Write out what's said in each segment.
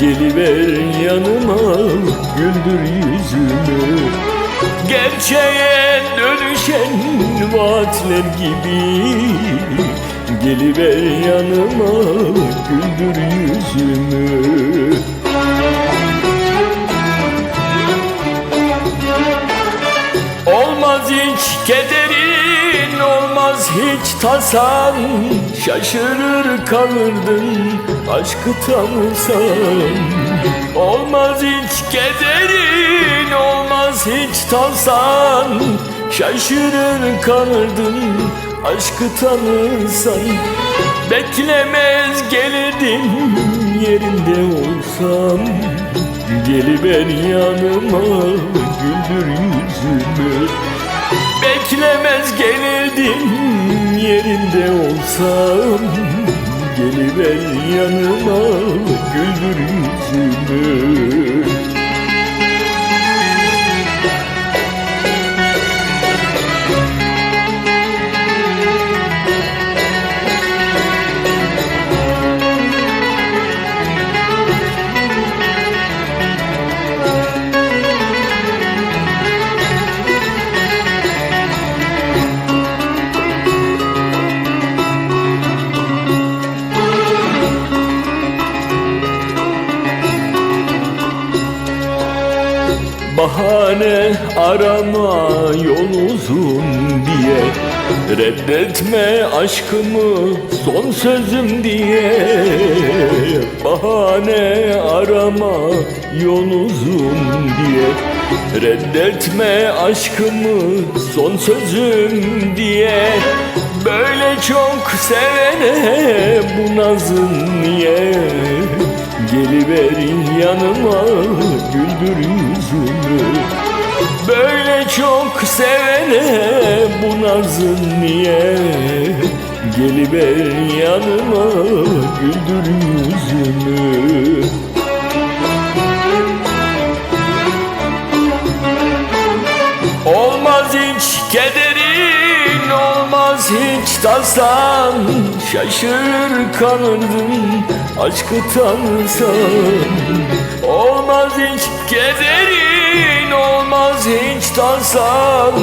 Geliver yanıma güldür yüzümü. Gerçeğe dönüşen vaatler gibi Geliver yanıma güldür yüzümü olmaz hiç tasan. Şaşırır kalırdın aşkı tanısan Olmaz hiç kederin, olmaz hiç tasan. Şaşırır kalırdın aşkı tanısan Beklemez gelirdim yerinde olsam Geliver yanıma güldür yüzümü Beklemez gelirdim yerinde olsam. Geliver yanıma güldür yüzümü Bahane arama yol uzun diye. Reddetme aşkımı son sözüm diye. Bahane arama yol uzun diye. Reddetme aşkımı son sözüm diye. Böyle çok sevene bu nazın niye Geliverin yanıma güldür yüzümü. Böyle çok sevene bu nazın niye? Geliverin yanıma güldür yüzümü. Olmaz hiç olmaz hiç tasan Şaşırır kalırdın aşkı tanısan Olmaz hiç kederin, olmaz hiç tasan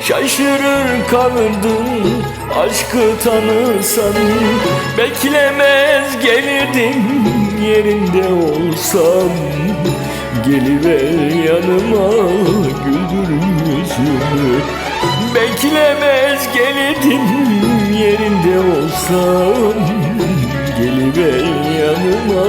Şaşırır kalırdın aşkı tanısan Beklemez gelirdim yerinde olsam. Geliver yanıma güldür yüzümü yerinde olsam Geliver yanıma